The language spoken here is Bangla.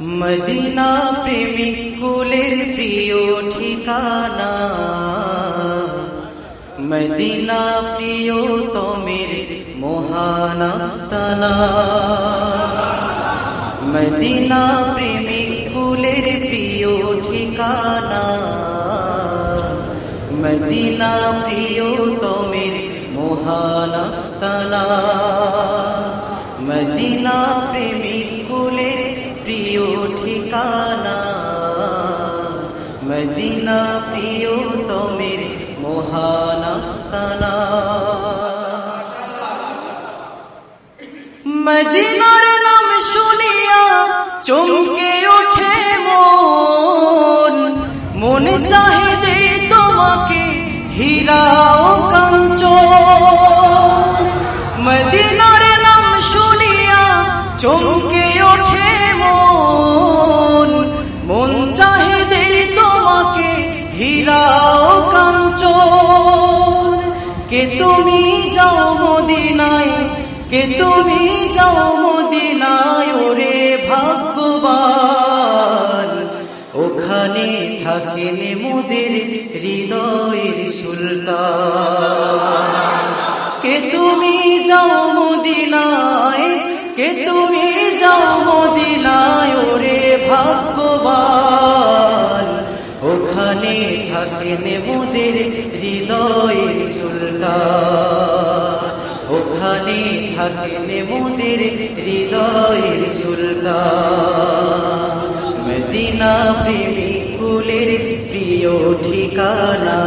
মদিনা প্রেমিক কুলের প্রিয় ঠিকানা। মদিনা প্রিয় তমের মহানাস্তানা মদিনা প্রেমিক কুলের প্রিয় ঠিকানা। মদিনা প্রিয় তমের মহানাস্তানা ঠিকানা মদিনা প্রিয় তমের মহানাস্তানা মদিনার নাম শুনিয়া চমকে ওঠে মন। মনে চাহে দে তোমাকে হীরা ও কাঞ্চন। মদিনার নাম শুনিয়া চমকে ওঠে কে তুমি যাও মদিনায়, ওরে ভাগ্যবান। ওখানে থাকেন মোদের হৃদয়ের সুলতান। কে তুমি যাও মদিনায়, কে তুমি যাও মদিনায়, ওরে ভাগ্যবান। ওখানে থাকেন মোদের হৃদয়ের সুলতান। ওখানে থাকেন মোদের হৃদয়ের সুলতান। মদিনা প্রেমী ফুলের প্রিয় ঠিকানা।